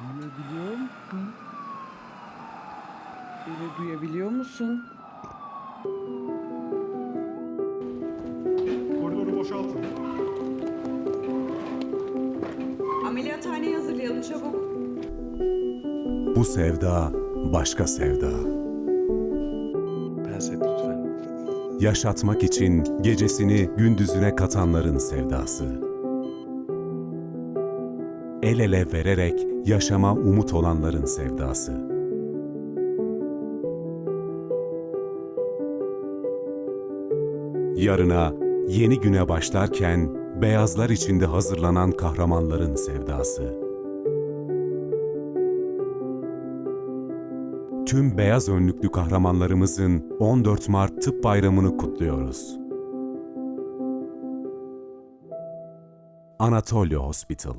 Duyabiliyor musun? Beni duyabiliyor musun? Koridoru boşaltın. Ameliyathaneyi hazırlayalım çabuk. Bu sevda başka sevda. Pes et lütfen. Yaşatmak için gecesini gündüzüne katanların sevdası. El ele vererek yaşama umut olanların sevdası. Yarına, yeni güne başlarken beyazlar içinde hazırlanan kahramanların sevdası. Tüm beyaz önlüklü kahramanlarımızın 14 Mart Tıp Bayramı'nı kutluyoruz. Anatolia Hospital